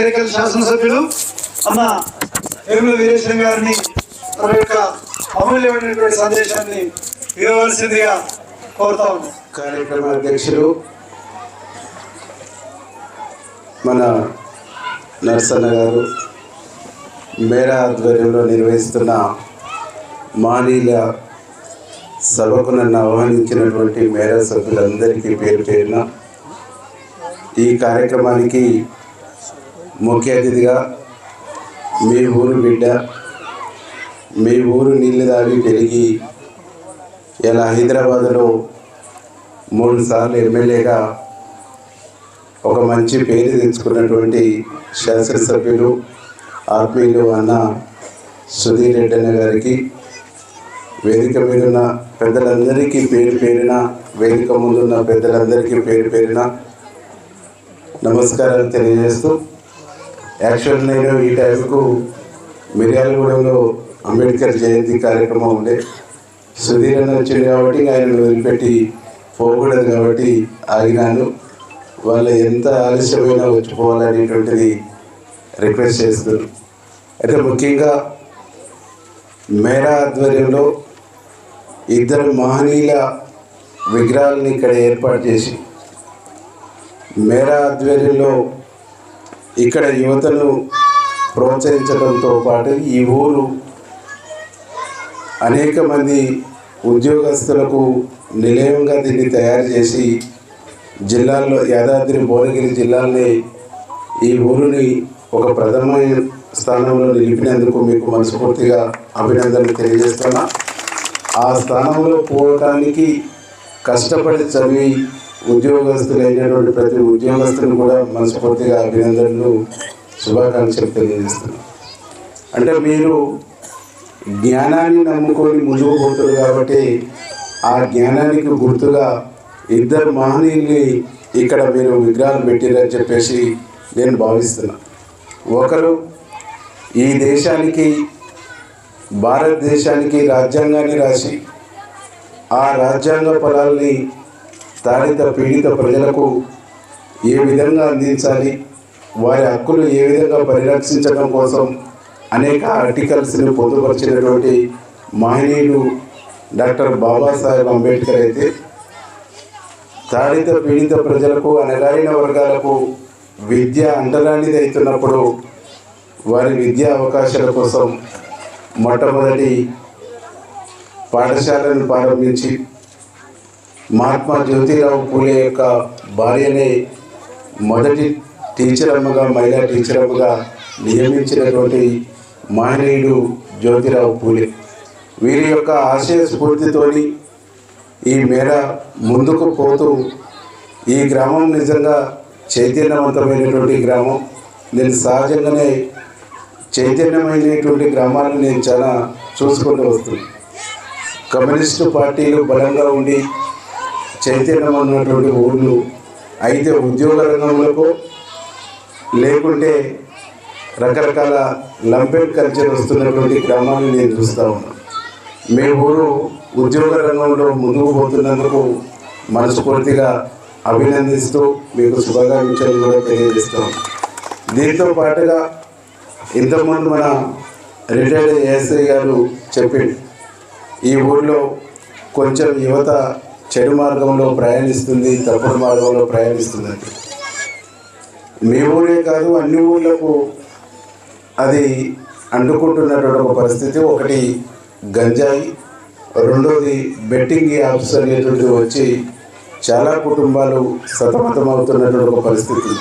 తెరకల్ శాసనసభ్యులు అన్న వేముల వీరేశ్వరం గారిని తన యొక్క అమూల్యమైనటువంటి సందేశాన్ని ఇవ్వవలసిందిగా కోరుతా ఉన్నాం. కార్యక్రమ అధ్యక్షులు మన నరసన్న గారు మేరా ఆధ్వర్యంలో నిర్వహిస్తున్న మానీల సభకు నన్ను ఆహ్వానించినటువంటి మేరా సభ్యులందరికీ పేరు పేరున ఈ కార్యక్రమానికి ముఖ్య అతిథిగా మీ ఊరు బిడ్డ మీ ఊరు నీళ్ళు దాగి పెరిగి ఇలా హైదరాబాద్లో మూడు సార్లు ఎమ్మెల్యేగా ఒక మంచి పేరు తెచ్చుకున్నటువంటి శాసనసభ్యులు ఆత్మీయులు అన్న సుధీర్ రెడ్డి గారికి వేదిక మీద ఉన్న పెద్దలందరికీ పేరు పేరిన వేదిక ముందున్న పెద్దలందరికీ పేరు పేరిన నమస్కారాలు తెలియజేస్తూ యాక్చువల్ నేను ఈ టైంకు మిర్యాలగూడెంలో అంబేద్కర్ జయంతి కార్యక్రమం ఉండే. సుధీర్ అన్న వచ్చింది కాబట్టి ఆయన వదిలిపెట్టి పోకూడదు కాబట్టి ఆగినాను. వాళ్ళు ఎంత ఆలస్యమైనా వచ్చిపోవాలనేటువంటిది రిక్వెస్ట్ చేస్తున్నారు అయితే ముఖ్యంగా మేరా ఆధ్వర్యంలో ఇద్దరు మహనీయుల విగ్రహాలను ఇక్కడ ఏర్పాటు చేసి మేరా ఆధ్వర్యంలో ఇక్కడ యువతను ప్రోత్సహించడంతో పాటు ఈ ఊరు అనేక మంది ఉద్యోగస్తులకు నిలయంగా దీన్ని తయారు చేసి జిల్లాల్లో యాదాద్రి భువనగిరి జిల్లాల్ని ఈ ఊరిని ఒక ప్రథమైన స్థానంలో నిలిపినందుకు మీకు మనస్ఫూర్తిగా అభినందనలు తెలియజేస్తున్నా. ఆ స్థానంలో పోవటానికి కష్టపడి చదివి ఉద్యోగస్తులైనటువంటి ప్రతి ఉద్యోగస్తుని కూడా మనస్ఫూర్తిగా అభినందనలు శుభాకాంక్షలు తెలియజేస్తున్నాం. అంటే మీరు జ్ఞానాన్ని నమ్ముకొని ముందుకు పోతారు కాబట్టి ఆ జ్ఞానానికి గుర్తుగా ఇద్దరు మహనీయుల్ని ఇక్కడ మీరు విగ్రహాలు పెట్టారని చెప్పేసి నేను భావిస్తున్నా. ఒకరు ఈ దేశానికి భారతదేశానికి రాజ్యాంగాన్ని రాసి ఆ రాజ్యాంగ ఫలాల్ని స్థానిక పీడిత ప్రజలకు ఏ విధంగా అందించాలి? వారి హక్కులు ఏ విధంగా పరిరక్షించడం కోసం అనేక ఆర్టికల్స్ని పొందుపరిచినటువంటి మహనీయులు డాక్టర్ బాబాసాహెబ్ అంబేద్కర్ అయితే తాడిత పీడిత ప్రజలకు అనగారిన వర్గాలకు విద్య అంటరానిది అవుతున్నప్పుడు వారి విద్యా అవకాశాల కోసం మొట్టమొదటి పాఠశాలను ప్రారంభించి మహాత్మా జ్యోతిరావు పూలే యొక్క భార్యనే మొదటి టీచర్ అమ్మగా మహిళా టీచర్ అమ్మగా నియమించినటువంటి మహనీయుడు జ్యోతిరావు పూలే. వీరి యొక్క ఆశయ స్ఫూర్తితోని ఈ మేర ముందుకు పోతూ ఈ గ్రామం నిజంగా చైతన్యవంతమైనటువంటి గ్రామం. నేను సహజంగానే చైతన్యమైనటువంటి గ్రామాలను నేను చాలా చూసుకుంటూ వస్తుంది కమ్యూనిస్టు పార్టీలు బలంగా ఉండి చైతన్యం ఉన్నటువంటి ఊళ్ళు అయితే ఉద్యోగ రంగంలో లేకుంటే రకరకాల లంపెడ్ కల్చర్ వస్తున్నటువంటి గ్రామాన్ని నేను చూస్తూ ఉన్నాను మీ ఊరు ఉద్యోగ రంగంలో ముందుకు పోతున్నందుకు మనస్ఫూర్తిగా అభినందిస్తూ మీకు శుభాకాంక్షలు కూడా తెలియజేస్తాం దీంతో పాటుగా ఇంతకుముందు మన రిటైర్డ్ ఏఎస్ఐ గారు చెప్పిండు ఈ ఊళ్ళో కొంచెం యువత చెడు మార్గంలో ప్రయాణిస్తుంది తప్పుడు మార్గంలో ప్రయాణిస్తుందండి మీ ఊరే కాదు అన్ని ఊళ్ళకు అది అంటుకుంటున్నటువంటి ఒక పరిస్థితి. ఒకటి గంజాయి రెండోది బెట్టింగ్ యాప్స్ అనేటువంటి వచ్చి చాలా కుటుంబాలు సతమతమవుతున్నటువంటి ఒక పరిస్థితి.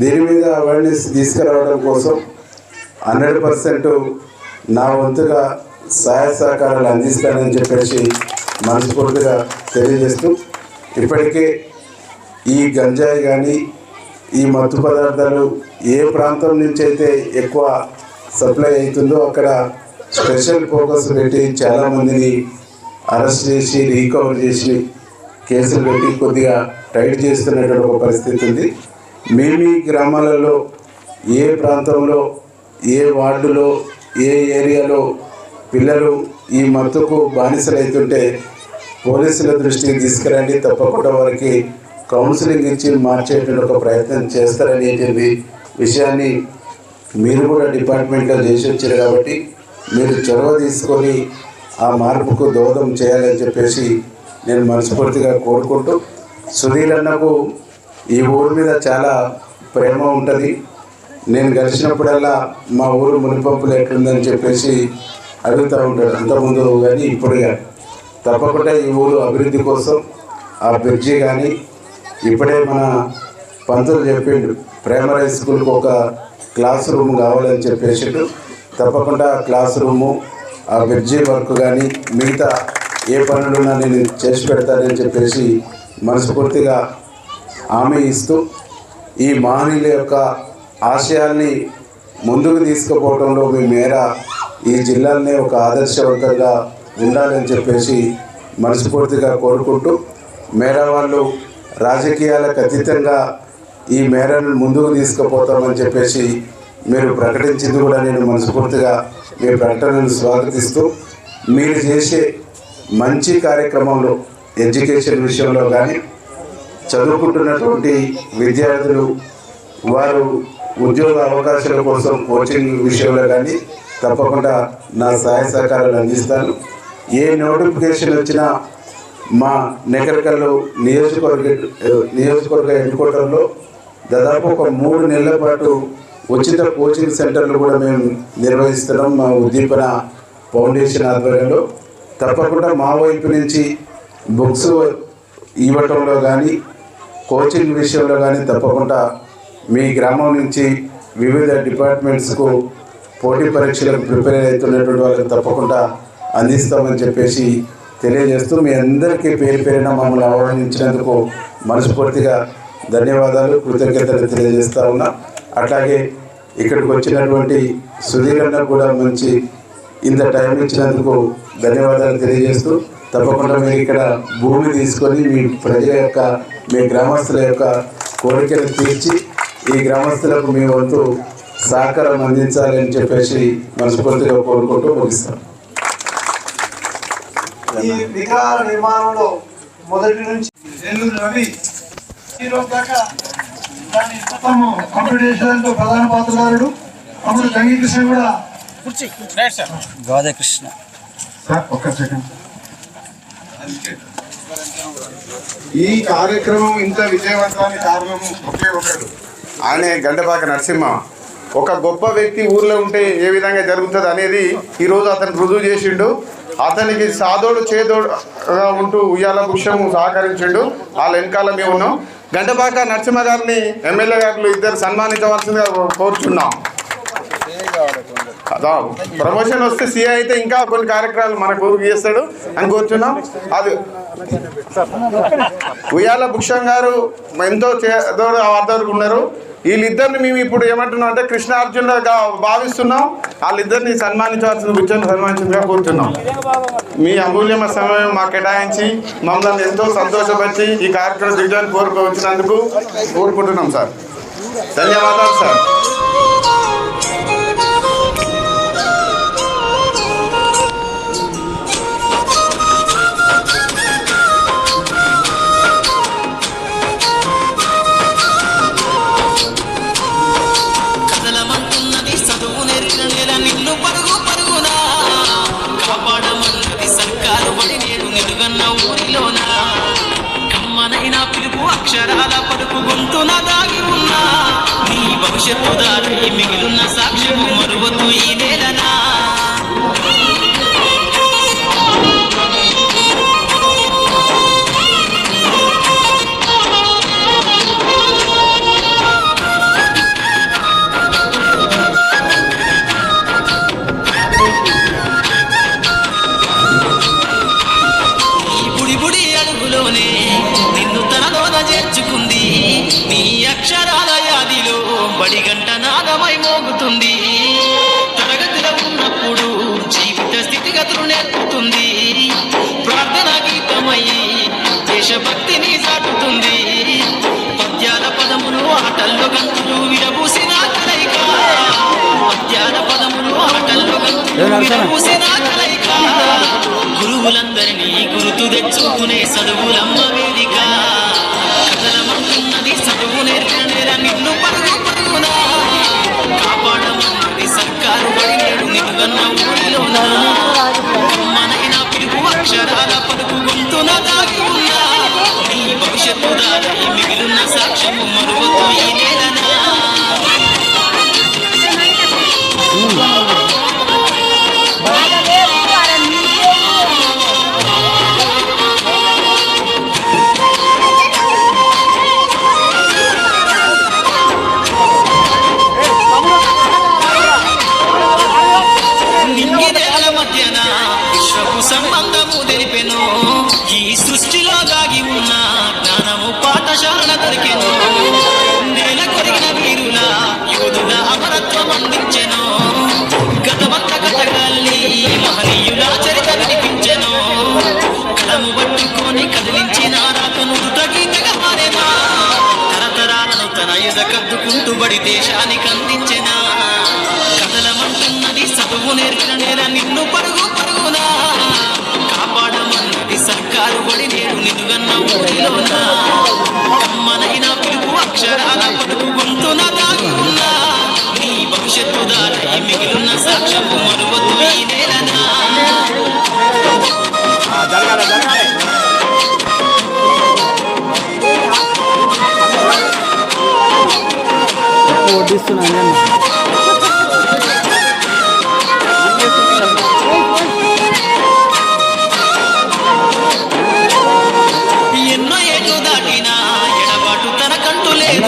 దీని మీద అవేర్నెస్ తీసుకురావడం కోసం హండ్రెడ్ పర్సెంట్ నా వంతుగా సహాయ సహకారాలు అందిస్తానని చెప్పేసి మనస్ఫూర్తిగా తెలియజేస్తూ ఇప్పటికే ఈ గంజాయి కానీ ఈ మత్తు పదార్థాలు ఏ ప్రాంతం నుంచి అయితే ఎక్కువ సప్లై అవుతుందో అక్కడ స్పెషల్ ఫోకస్ పెట్టి చాలామందిని అరెస్ట్ చేసి రీకవర్ చేసి కేసులు పెట్టి కొద్దిగా టైట్ చేస్తున్నటువంటి ఒక పరిస్థితి ఉంది. మీ మీ గ్రామాలలో ఏ ప్రాంతంలో ఏ వార్డులో ఏ ఏరియాలో పిల్లలు ఈ మత్తుకు బానిసలవుతుంటే పోలీసుల దృష్టికి తీసుకురండి. తప్పకుండా వారికి కౌన్సిలింగ్ ఇచ్చి మార్చేటువంటి ఒక ప్రయత్నం చేస్తారనేటువంటి విషయాన్ని మీరు కూడా డిపార్ట్మెంట్లో చేసి వచ్చారు కాబట్టి మీరు చొరవ తీసుకొని ఆ మార్పుకు దోహదం చేయాలని చెప్పేసి నేను మనస్ఫూర్తిగా కోరుకుంటూ సుధీర్ అన్నకు ఈ ఊరి మీద చాలా ప్రేమ ఉంటుంది. నేను కలిసినప్పుడల్లా మా ఊరు మునిపంపులు ఎట్లుందని చెప్పేసి అడుగుతూ ఉంటాడు. అంతకుముందు కానీ ఇప్పుడు కానీ తప్పకుండా ఈ ఊరు అభివృద్ధి కోసం ఆ బ్రిడ్జి కానీ ఇప్పుడే మన పంతులు చెప్పిండు. ప్రైమరీ స్కూల్కి ఒక క్లాస్ రూమ్ కావాలని చెప్పేసి తప్పకుండా క్లాస్ రూము ఆ బ్రిడ్జి వర్క్ కానీ మిగతా ఏ పనులున్నా నేను చేసి పెడతానని చెప్పేసి మనస్ఫూర్తిగా హామీ ఇస్తూ ఈ మహనీయుల యొక్క ఆశయాల్ని ముందుకు తీసుకుపోవడంలో మీ మేర ఈ జిల్లాలనే ఒక ఆదర్శవంతంగా ఉండాలని చెప్పేసి మనస్ఫూర్తిగా కోరుకుంటూ మేరా వాళ్ళు రాజకీయాలకు అతీతంగా ఈ మేరను ముందుకు తీసుకుపోతామని చెప్పేసి మీరు ప్రకటించింది కూడా నేను మనస్ఫూర్తిగా మీ ప్రకటనను స్వాగతిస్తూ మీరు చేసే మంచి కార్యక్రమంలో ఎడ్యుకేషన్ విషయంలో కానీ చదువుకుంటున్నటువంటి విద్యార్థులు వారు ఉద్యోగ అవకాశాల కోసం కోచింగ్ విషయంలో కానీ తప్పకుండా నా సహాయ సహకారాలు అందిస్తాను. ఏ నోటిఫికేషన్ వచ్చినా మా నెకరకల్లు నియోజకవర్గ నియోజకవర్గ హెడ్ క్వార్టర్లో దాదాపు ఒక మూడు నెలల పాటు ఉచిత కోచింగ్ సెంటర్లు కూడా మేము నిర్వహిస్తున్నాం మా ఉద్దీపన ఫౌండేషన్ ఆధ్వర్యంలో. తప్పకుండా మా వైపు నుంచి బుక్స్ ఇవ్వటంలో కానీ కోచింగ్ విషయంలో కానీ తప్పకుండా మీ గ్రామం నుంచి వివిధ డిపార్ట్మెంట్స్కు పోటీ పరీక్షలకు ప్రిపేర్ అవుతున్నటువంటి వాళ్ళకి తప్పకుండా అందిస్తామని చెప్పేసి తెలియజేస్తూ మీ అందరికీ పేరు పేరున మమ్మల్ని ఆహ్వానించినందుకు మనస్ఫూర్తిగా ధన్యవాదాలు కృతజ్ఞతలు తెలియజేస్తా ఉన్నా. అట్లాగే ఇక్కడికి వచ్చినటువంటి సుధీర్ కూడా మంచి ఇంత టైం ఇచ్చినందుకు ధన్యవాదాలు తెలియజేస్తూ తప్పకుండా మీరు ఇక్కడ భూమి తీసుకొని మీ ప్రజల యొక్క మీ గ్రామస్తుల యొక్క కోరికలు తీర్చి ఈ గ్రామస్తులకు మీ వంతు సహకారం అందించాలని చెప్పేసి మనస్ఫూర్తిగా కోరుకుంటూ ముగిస్తాం. ఈ విగ్రహాల నిర్మాణంలో మొదటి నుంచి నెల్లూరు రవి ఈ రోజు దాకా దాన్ని కంప్లీట్ చేసేదాంట్లో ప్రధాన పాత్రధారుడు. అమలు గంగీకృష్ణ కూడా గోదాకృష్ణ సార్. ఒక్క సెకండ్. ఈ కార్యక్రమం ఇంత విజయవంతానికి కారణము ఒకే ఒకడు. ఆయన గంటపాక నరసింహ. ఒక గొప్ప వ్యక్తి ఊర్లో ఉంటే ఏ విధంగా జరుగుతుంది అనేది ఈరోజు అతను రుజువు చేసిండు. అతనికి సాదోడు చేదోడుగా ఉంటూ ఉయ్యాల వృక్షము సహకరించిండు. వాళ్ళ వెనకాల మేము ఉన్నాం. గంటపాక నరసింహ గారిని ఎమ్మెల్యే గారు ఇద్దరు సన్మానించవలసిందిగా కోరుచున్నాం. ప్రమోషన్ వస్తే సీఐ అయితే ఇంకా కొన్ని కార్యక్రమాలు మన ఊరికి చేస్తాడు. అని కూర్చున్నాం. అది ఉయ్యాల భుక్షం గారు ఎంతో చేదోడు ఆదోడు ఉన్నారు. వీళ్ళిద్దరిని మేము ఇప్పుడు ఏమంటున్నాం అంటే కృష్ణ అర్జునులుగా భావిస్తున్నాం. వాళ్ళిద్దరిని సన్మానించవలసిన కూర్చొని సన్మానించగా కోరుతున్నాం మీ అమూల్యమైన సమయం మాకు కేటాయించి మమ్మల్ని ఎంతో సంతోషపరిచి ఈ కార్యక్రమం దిగడానికి కోరుకు వచ్చినందుకు కోరుకుంటున్నాం సార్. ధన్యవాదాలు సార్. భవిష్యత్తు దారి మిగిలి గురువులందరినీ గురుతు తెచ్చుకునే చదువులమ్మ వేదిక. కథలమంటున్నది చదువు నేర్చిన నిన్ను పరుగు పరుగునా కాపాడమన్నది సర్కారు పడిలేడు నిన్నున్న ఊరిలోనా? మనైనా పిలుపు అక్షరాల పలుకు గొంతున దాగి ఉన్నా? భవిష్యత్తు దారి మిగిలిన సాక్ష్యము మరు ఈ సృష్టిలో దాగి ఉన్న జ్ఞానము పాఠశాల దొరికెను. నేల కొరిగిన వీరుల యోధుల అమరత్వం అందించెను. గతమంత కథగాల్ని మహనీయుల చరిత వినిపించెను. కలము పట్టుకొని కదిలించిన రాతను తగితగా మారేనా తరతరాలను తన ఎద కద్దుకుంటూ బడి దేశానికి అందించెనా? కథలమంటున్నది చదువు నేర్చిన ఊరిలోనా కమ్మనైన పిలుపు అక్షరాల పలుకు గొంతున దాగి ఉన్నా నీ భవిష్యత్తు దారి మిగిలిన సాక్ష్యము మరువద్దు ఈ నేలనా ఎన్నో